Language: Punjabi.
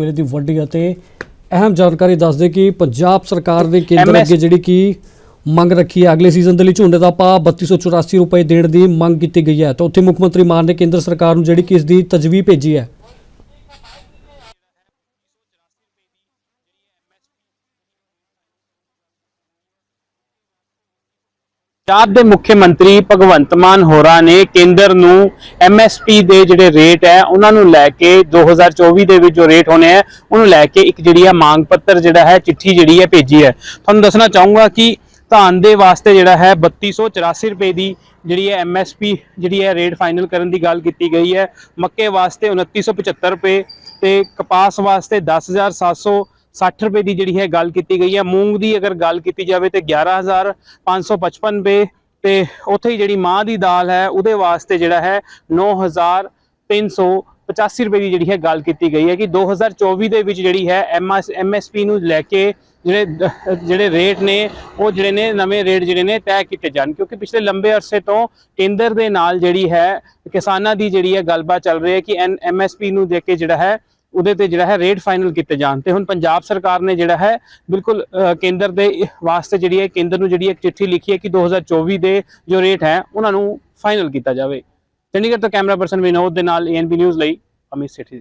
ਵੇਲੇ ਦੀ ਵੱਡੀ ਅਤੇ ਅਹਿਮ ਜਾਣਕਾਰੀ ਦੱਸ ਦੇ ਕਿ ਪੰਜਾਬ ਸਰਕਾਰ ਨੇ ਕੇਂਦਰ ਅੱਗੇ ਜਿਹੜੀ ਕਿ ਮੰਗ ਰੱਖੀ ਹੈ ਅਗਲੇ ਸੀਜ਼ਨ ਦੇ ਲਈ ਝੋਨੇ ਦਾ ਭਾਅ 3284 ਰੁਪਏ ਦੇਣ ਦੀ ਮੰਗ ਕੀਤੀ ਗਈ ਹੈ। ਤਾਂ ਉੱਥੇ ਮੁੱਖ ਮੰਤਰੀ ਮਾਨ ਨੇ ਕੇਂਦਰ ਸਰਕਾਰ ਨੂੰ ਜਿਹੜੀ ਕਿ ਇਸ ਦੀ ਤਜਵੀਜ਼ ਭੇਜੀ ਹੈ। ਪੰਜਾਬ ਦੇ ਮੁੱਖ ਮੰਤਰੀ ਭਗਵੰਤ ਮਾਨ ਹੋਰਾਂ ਨੇ ਕੇਂਦਰ ਨੂੰ ਐਮਐਸਪੀ ਦੇ ਜਿਹੜੇ ਰੇਟ ਹੈ, ਉਹਨਾਂ ਨੂੰ ਲੈ ਕੇ 2024 ਦੇ ਵਿੱਚ ਜੋ ਰੇਟ ਹੋਣੇ ਹੈ, ਉਹਨੂੰ ਲੈ ਕੇ ਇੱਕ ਜਿਹੜੀ ਆ ਮੰਗ ਪੱਤਰ ਜਿਹੜਾ ਹੈ, ਚਿੱਠੀ ਜਿਹੜੀ ਹੈ ਭੇਜੀ ਹੈ। ਤੁਹਾਨੂੰ ਦੱਸਣਾ ਚਾਹੂੰਗਾ ਕਿ ਧਾਨ ਦੇ ਵਾਸਤੇ ਜਿਹੜਾ ਹੈ 3284 ਰੁਪਏ ਦੀ ਜਿਹੜੀ ਹੈ ਐਮਐਸਪੀ ਜਿਹੜੀ ਹੈ ਰੇਟ ਫਾਈਨਲ ਕਰਨ ਦੀ ਗੱਲ ਕੀਤੀ ਗਈ ਹੈ। ਮੱਕੇ ਵਾਸਤੇ 2975 ਰੁਪਏ ਤੇ ਕਪਾਸ ਵਾਸਤੇ 10760 ਰੁਪਏ ਦੀ ਜਿਹੜੀ ਹੈ ਗੱਲ ਕੀਤੀ ਗਈ ਹੈ। ਮੂੰਗ ਦੀ ਅਗਰ ਗੱਲ ਕੀਤੀ ਜਾਵੇ ਤੇ 11555 ਰੁਪਏ ਤੇ ਉੱਥੇ ਹੀ ਜਿਹੜੀ ਮਾਂ ਦੀ ਦਾਲ ਹੈ, ਉਹਦੇ ਵਾਸਤੇ ਜਿਹੜਾ ਹੈ 9385 ਰੁਪਏ ਦੀ ਜਿਹੜੀ ਹੈ ਗੱਲ ਕੀਤੀ ਗਈ ਹੈ ਕਿ 2024 ਦੇ ਵਿੱਚ ਜਿਹੜੀ ਹੈ ਐਮਐਸਪੀ ਨੂੰ ਲੈ ਕੇ ਜਿਹੜੇ ਜਿਹੜੇ ਰੇਟ ਨੇ, ਉਹ ਜਿਹੜੇ ਨੇ, ਨਵੇਂ ਰੇਟ ਜਿਹੜੇ ਨੇ ਤੈਅ ਕੀਤੇ ਜਾਣ। ਕਿਉਂਕਿ ਪਿਛਲੇ ਲੰਬੇ ਅਰਸੇ ਤੋਂ ਕੇਂਦਰ ਦੇ ਨਾਲ ਜਿਹੜੀ ਹੈ ਕਿਸਾਨਾਂ ਦੀ ਜਿਹੜੀ ਹੈ ਗੱਲਬਾਤ ਚੱਲ ਰਹੀ ਹੈ ਕਿ ਐਮਐਸਪੀ ਨੂੰ ਦੇ ਕੇ ਜਿਹੜਾ ਹੈ ਉਹਦੇ ਤੇ ਜਿਹੜਾ ਹੈ ਰੇਟ ਫਾਈਨਲ ਕੀਤੇ ਜਾਣ ਤੇ ਹੁਣ ਪੰਜਾਬ ਸਰਕਾਰ ਨੇ ਜਿਹੜਾ ਹੈ ਬਿਲਕੁਲ ਕੇਂਦਰ ਦੇ ਵਾਸਤੇ ਜਿਹੜੀ ਹੈ, ਕੇਂਦਰ ਨੂੰ ਜਿਹੜੀ ਇੱਕ ਚਿੱਠੀ ਲਿਖੀ ਹੈ ਕਿ 2024 ਦੇ ਜੋ ਰੇਟ ਹੈ ਉਹਨਾਂ ਨੂੰ ਫਾਈਨਲ ਕੀਤਾ ਜਾਵੇ। ਚੰਡੀਗੜ੍ਹ ਤੋਂ ਕੈਮਰਾ ਪਰਸਨ ਵਿਨੋਦ ਦੇ ਨਾਲ ਏਐਨਬੀ ਨਿਊਜ਼ ਲਈ ਅਮਿਤ ਸੇਠੀ